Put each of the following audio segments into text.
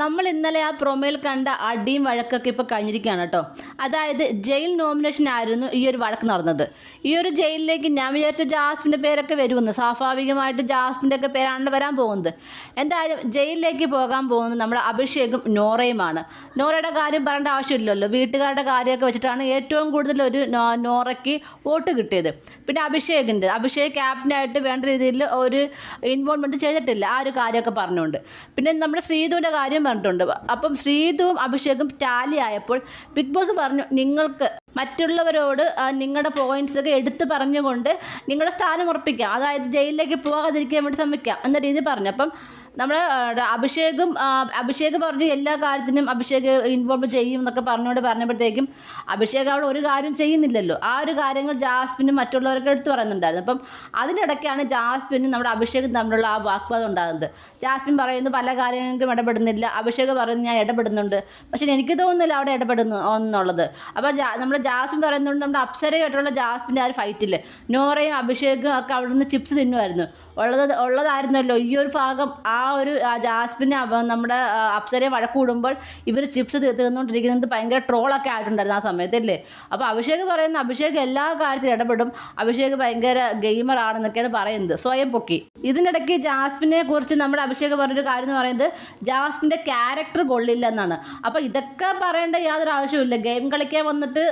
നമ്മൾ ഇന്നലെ ആ പ്രൊമോയിൽ കണ്ട അടിയും വഴക്കൊക്കെ ഇപ്പോൾ കഴിഞ്ഞിരിക്കുകയാണ് കേട്ടോ. അതായത് ജയിൽ നോമിനേഷൻ ആയിരുന്നു ഈ ഒരു വഴക്ക് നടന്നത്. ഈ ഒരു ജയിലിലേക്ക് ഞാൻ വിചാരിച്ച ജാസ്മിന്റെ പേരൊക്കെ വരുമെന്ന് സ്വാഭാവികമായിട്ട് ജാസ്മിന്റെ ഒക്കെ പേരാണ് വരാൻ പോകുന്നത്. എന്തായാലും ജയിലിലേക്ക് പോകാൻ പോകുന്നത് നമ്മുടെ അഭിഷേകും നോറയുമാണ്. നോറയുടെ കാര്യം പറയേണ്ട ആവശ്യമില്ലല്ലോ. വീട്ടുകാരുടെ കാര്യമൊക്കെ വെച്ചിട്ടാണ് ഏറ്റവും കൂടുതൽ ഒരു നോറയ്ക്ക് വോട്ട് കിട്ടിയത്. പിന്നെ അഭിഷേകിന്റെ അഭിഷേക് ക്യാപ്റ്റനായിട്ട് വേണ്ട രീതിയിൽ ഒരു ഇൻവോൾവ്മെന്റ് ചെയ്തിട്ടില്ല. ആ ഒരു കാര്യമൊക്കെ പറഞ്ഞുകൊണ്ട്. പിന്നെ നമ്മുടെ ശ്രീധുവിന്റെ കാര്യം പറഞ്ഞിട്ടുണ്ട്. അപ്പം ശ്രീതുവും അഭിഷേകും ടാലി ആയപ്പോൾ ബിഗ് ബോസ് പറഞ്ഞു നിങ്ങൾക്ക് മറ്റുള്ളവരോട് നിങ്ങളുടെ പോയിന്റ്സ് ഒക്കെ എടുത്ത് പറഞ്ഞുകൊണ്ട് നിങ്ങളുടെ സ്ഥാനം ഉറപ്പിക്കാം. അതായത് ജയിലിലേക്ക് പോകാതിരിക്കാൻ വേണ്ടി ശ്രമിക്കാം. എന്ന രീതി പറഞ്ഞു. അപ്പം നമ്മുടെ ആ, അഭിഷേകും അഭിഷേക് പറഞ്ഞു എല്ലാ കാര്യത്തിനും അഭിഷേക് ഇൻവോൾവ് ചെയ്യും എന്നൊക്കെ പറഞ്ഞുകൊണ്ട് പറഞ്ഞപ്പോഴത്തേക്കും അഭിഷേക് അവിടെ ഒരു കാര്യം ചെയ്യുന്നില്ലല്ലോ. ആ ഒരു കാര്യങ്ങൾ ജാസ്മിനും മറ്റുള്ളവരൊക്കെ എടുത്ത് പറയുന്നുണ്ടായിരുന്നു. അപ്പം അതിനിടയ്ക്കാണ് ജാസ്മിനും നമ്മുടെ അഭിഷേകും തമ്മിലുള്ള ആ വാക്വാദം ഉണ്ടാകുന്നത്. ജാസ്മിൻ പറയുന്നു പല കാര്യങ്ങൾക്കും ഇടപെടുന്നില്ല. അഭിഷേക് പറയുന്നു ഞാൻ ഇടപെടുന്നുണ്ട്. പക്ഷേ എനിക്ക് തോന്നുന്നില്ല അവിടെ ഇടപെടുന്നു എന്നുള്ളത്. അപ്പോൾ നമ്മുടെ ജാസ്മിൻ പറയുന്നതുകൊണ്ട് നമ്മുടെ അപ്സരയായിട്ടുള്ള ജാസ്മിന്റെ ആ ഒരു ഫൈറ്റിൽ നോറയും അഭിഷേകും ഒക്കെ അവിടെ നിന്ന് ചിപ്സ് തിന്നുമായിരുന്നു ഉള്ളത് ഉള്ളതായിരുന്നല്ലോ. ഈ ഒരു ഭാഗം ആ ഒരു ആ ജാസ്മിനെ അവ- നമ്മുടെ അപ്സരയെ വഴക്ക് കൂടുമ്പോൾ ഇവർ ചിപ്സ് തീർന്നുകൊണ്ടിരിക്കുന്നത് ഭയങ്കര ട്രോളൊക്കെ ആയിട്ടുണ്ടായിരുന്നു ആ സമയത്തല്ലേ? അപ്പോൾ അഭിഷേക് പറയുന്ന അഭിഷേക് എല്ലാ കാര്യത്തിലും ഇടപെടും. അഭിഷേക് ഭയങ്കര ഗെയിമറാണെന്നൊക്കെയാണ് പറയുന്നത്. സ്വയം പൊക്കി. ഇതിനിടയ്ക്ക് ജാസ്മിനെ കുറിച്ച് നമ്മുടെ അഭിഷേക് പറഞ്ഞൊരു കാര്യം എന്ന് പറയുന്നത് ജാസ്മിന്റെ ക്യാരക്ടർ കൊള്ളില്ല എന്നാണ് അപ്പോൾ ഇതൊക്കെ പറയേണ്ട യാതൊരു ആവശ്യമില്ല ഗെയിം കളിക്കാൻ വന്നിട്ട്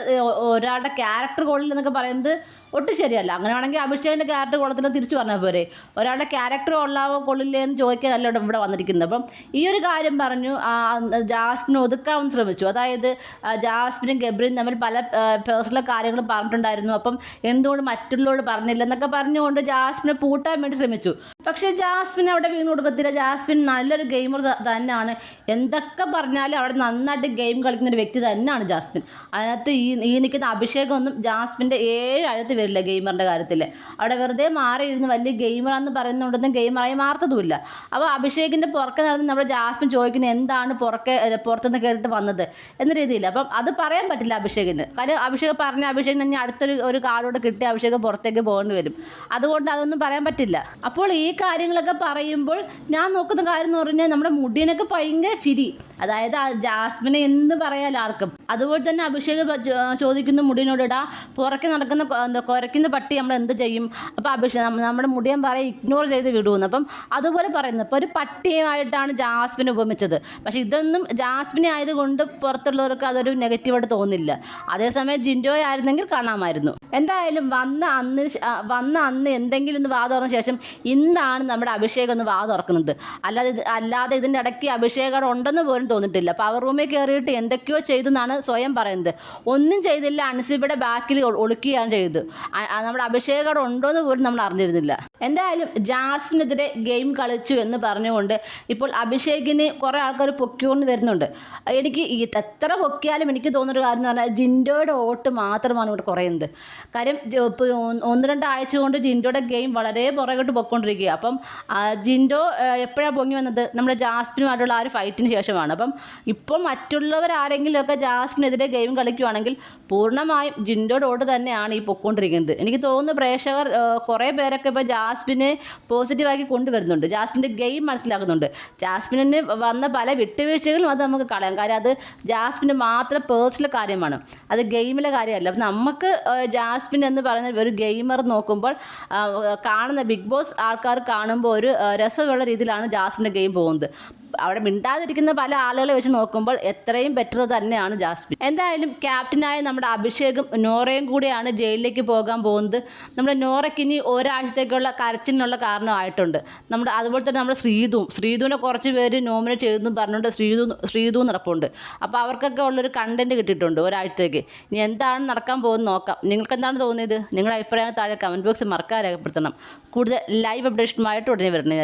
ഒരാളുടെ ക്യാരക്ടർ കൊള്ളില്ലെന്നൊക്കെ പറയുന്നത് ഒട്ടും ശരിയല്ല. അങ്ങനെയാണെങ്കിൽ അഭിഷേകിന്റെ ക്യാരക്ടർ കൊള്ളത്തില്ല തിരിച്ചു പറഞ്ഞാൽ പോരെ. ഒരാളുടെ ക്യാരക്ടർ കൊള്ളാവോ കൊള്ളില്ലേ എന്ന് ചോദിക്കാനല്ല ഇവിടെ വന്നിരിക്കുന്നത്. അപ്പം ഈ ഒരു കാര്യം പറഞ്ഞു ജാസ്മിനെ ഒതുക്കാൻ ശ്രമിച്ചു. അതായത് ജാസ്മിനും ഗബ്രിയും തമ്മിൽ പല പേഴ്സണൽ കാര്യങ്ങളും പറഞ്ഞിട്ടുണ്ടായിരുന്നു. അപ്പം എന്തുകൊണ്ട് മറ്റുള്ളവരോട് പറഞ്ഞില്ല എന്നൊക്കെ പറഞ്ഞുകൊണ്ട് ജാസ്മിനെ പൂട്ടാൻ വേണ്ടി ശ്രമിച്ചു. പക്ഷേ ജാസ്മിൻ അവിടെ വീണ് കൊടുക്കത്തില്ല. ജാസ്മിൻ നല്ലൊരു ഗെയിമർ തന്നെയാണ്. എന്തൊക്കെ പറഞ്ഞാലും അവിടെ നന്നായിട്ട് ഗെയിം കളിക്കുന്ന ഒരു വ്യക്തി തന്നെയാണ് ജാസ്മിൻ. അതിനകത്ത് ഈ ഈ നിൽക്കുന്ന അഭിഷേകമൊന്നും ജാസ്മിന്റെ ഏഴ് അഴുത്ത് വരില്ല ഗെയിമറിന്റെ കാര്യത്തിൽ. അവിടെ വെറുതെ മാറിയിരുന്ന് വലിയ ഗെയിമറാന്ന് പറയുന്നുണ്ടെന്നും ഗെയിമറായി മാറത്തതുമില്ല അപ്പോൾ അഭിഷേകിന്റെ പുറക്കെ നടന്ന് നമ്മുടെ ജാസ്മിൻ ചോദിക്കുന്നത് എന്താണ് പുറക്കെ പുറത്തുനിന്ന് കേട്ടിട്ട് വന്നത്? എന്ന രീതിയിൽ. അപ്പം അത് പറയാൻ പറ്റില്ല അഭിഷേകിന്. കാര്യം അഭിഷേക് പറഞ്ഞ അഭിഷേകിന് തന്നെ അടുത്തൊരു ഒരു കാർഡോടെ കിട്ടി അഭിഷേക് പുറത്തേക്ക് പോകേണ്ടി വരും. അതുകൊണ്ട് അതൊന്നും പറയാൻ പറ്റില്ല. അപ്പോൾ ഈ കാര്യങ്ങളൊക്കെ പറയുമ്പോൾ ഞാൻ നോക്കുന്ന കാര്യം എന്ന് പറഞ്ഞാൽ നമ്മുടെ മുടിയനൊക്കെ ഭയങ്കര ചിരി. അതായത് ജാസ്മിനെ എന്ന് പറയാൻ ആർക്കും. അതുപോലെ തന്നെ അഭിഷേക് ചോദിക്കുന്ന മുടിയനോട് ഇടാ പുറക്കെ നടക്കുന്ന എന്താ കുരയ്ക്കുന്ന പട്ടി നമ്മൾ എന്ത് ചെയ്യും? അപ്പോൾ അഭിഷേക് നമ്മ- നമ്മുടെ മുടിയൻ പറയും ഇഗ്നോർ ചെയ്ത് വിടുമെന്ന് അപ്പം അതുപോലെ പറയുന്നത് ഇപ്പോൾ ഒരു പട്ടിയുമായിട്ടാണ് ജാസ്മിനെ ഉപമിച്ചത്. പക്ഷെ ഇതൊന്നും ജാസ്മിനെ ആയതുകൊണ്ട് പുറത്തുള്ളവർക്ക് അതൊരു നെഗറ്റീവായിട്ട് തോന്നില്ല. അതേസമയം ജിൻഡോ ആയിരുന്നെങ്കിൽ കാണാമായിരുന്നു. എന്തായാലും വന്ന അന്ന് വന്ന അന്ന് എന്തെങ്കിലും ഒന്ന് വാ തുറന്ന ശേഷം ഇന്നാണ് നമ്മുടെ അഭിഷേകം ഒന്ന് വാ തുറക്കുന്നത്. അല്ലാതെ അല്ലാതെ ഇതിന്റെ ഇടയ്ക്ക് അഭിഷേകം അവിടെ ഉണ്ടെന്ന് പോലും തോന്നിട്ടില്ല പവർ റൂമിൽ കയറിയിട്ട് എന്തൊക്കെയോ ചെയ്തു എന്നാണ് സ്വയം പറയുന്നത്. ഒന്നും ചെയ്തില്ല അൻസിബയുടെ ബാക്കിൽ ഒളിക്കുകയാണ് ചെയ്തത്. നമ്മുടെ അഭിഷേക് അവിടെ ഉണ്ടോ എന്ന് പോലും നമ്മൾ അറിഞ്ഞിരുന്നില്ല. എന്തായാലും ജാസ്മിനെതിരെ ഗെയിം കളിച്ചു എന്ന് പറഞ്ഞുകൊണ്ട് ഇപ്പോൾ അഭിഷേകിന് കുറേ ആൾക്കാർ പൊക്കിക്കൊണ്ട് വരുന്നുണ്ട്. എനിക്ക് എത്ര പൊക്കിയാലും എനിക്ക് തോന്നുന്നൊരു കാര്യം എന്ന് പറഞ്ഞാൽ ജിൻഡോയുടെ വോട്ട് മാത്രമാണ് ഇവിടെ കുറയുന്നത്. കാര്യം ഒന്ന് രണ്ടാഴ്ച കൊണ്ട് ജിൻഡോയുടെ ഗെയിം വളരെ പുറകോട്ട് പൊക്കൊണ്ടിരിക്കുക അപ്പം ജിൻഡോ എപ്പോഴാണ് പൊങ്ങി വന്നത്? നമ്മുടെ ജാസ്മിനുമായിട്ടുള്ള ആ ഒരു ഫൈറ്റിന് ശേഷമാണ്. അപ്പം ഇപ്പോൾ മറ്റുള്ളവർ ആരെങ്കിലുമൊക്കെ ജാസ്മിനെതിരെ ഗെയിം കളിക്കുവാണെങ്കിൽ പൂർണമായും ജിൻഡോയുടെ ഓട് തന്നെയാണ് ഈ പൊക്കോണ്ടിരിക്കുന്നത്. എനിക്ക് തോന്നുന്നു പ്രേക്ഷകർ കുറേ പേരൊക്കെ ഇപ്പോൾ ജാസ്മിനെ പോസിറ്റീവാക്കി കൊണ്ടുവരുന്നുണ്ട്. ജാസ്മിന്റെ ഗെയിം മനസ്സിലാക്കുന്നുണ്ട്. ജാസ്മിന് വന്ന പല വിട്ടുവീഴ്ചകളും അത് നമുക്ക് കളയാം. കാര്യം അത് ജാസ്മിന് മാത്രം പേഴ്സണൽ കാര്യമാണ്. അത് ഗെയിമിലെ കാര്യമല്ല. അപ്പം നമുക്ക് ജാസ്മിൻ എന്ന് പറയുന്ന ഒരു ഗെയിമർ നോക്കുമ്പോൾ കാണുന്ന ബിഗ് ബോസ് ആൾക്കാർ കാണുമ്പോൾ ഒരു രസമുള്ള രീതിയിലാണ് ജാസ്മിന്റെ ഗെയിം പോകുന്നത്. അവിടെ മിണ്ടാതിരിക്കുന്ന പല ആളുകളെ വെച്ച് നോക്കുമ്പോൾ എത്രയും ബെറ്റർ തന്നെയാണ് ജാസ്മിൻ. എന്തായാലും ക്യാപ്റ്റനായ നമ്മുടെ അഭിഷേകും നോറയും കൂടിയാണ് ജയിലിലേക്ക് പോകാൻ പോകുന്നത്. നമ്മുടെ നോറയ്ക്ക് ഇനി ഒരാഴ്ചത്തേക്കുള്ള കരച്ചിലിനുള്ള കാരണമായിട്ടുണ്ട്. നമ്മുടെ അതുപോലെ തന്നെ നമ്മുടെ ശ്രീതുവും ശ്രീതുവിനെ കുറച്ച് പേര് നോമിനേറ്റ് ചെയ്തെന്ന് പറഞ്ഞുകൊണ്ട് ശ്രീതു ശ്രീതു നടപ്പുണ്ട്. അപ്പോൾ അവർക്കൊക്കെ ഉള്ളൊരു കണ്ടന്റ് കിട്ടിയിട്ടുണ്ട് ഒരാഴ്ചത്തേക്ക്. ഇനി എന്താണ് നടക്കാൻ പോകുന്നത് നോക്കാം. നിങ്ങൾക്ക് എന്താണ് തോന്നിയത്? നിങ്ങളുടെ അഭിപ്രായം താഴെ കമന്റ് ബോക്സിൽ മറക്കാൻ രേഖപ്പെടുത്തണം. കൂടുതൽ ലൈവ് അപ്ഡേഷനുമായിട്ട് ഉടനെ വരുന്നതായിരിക്കും.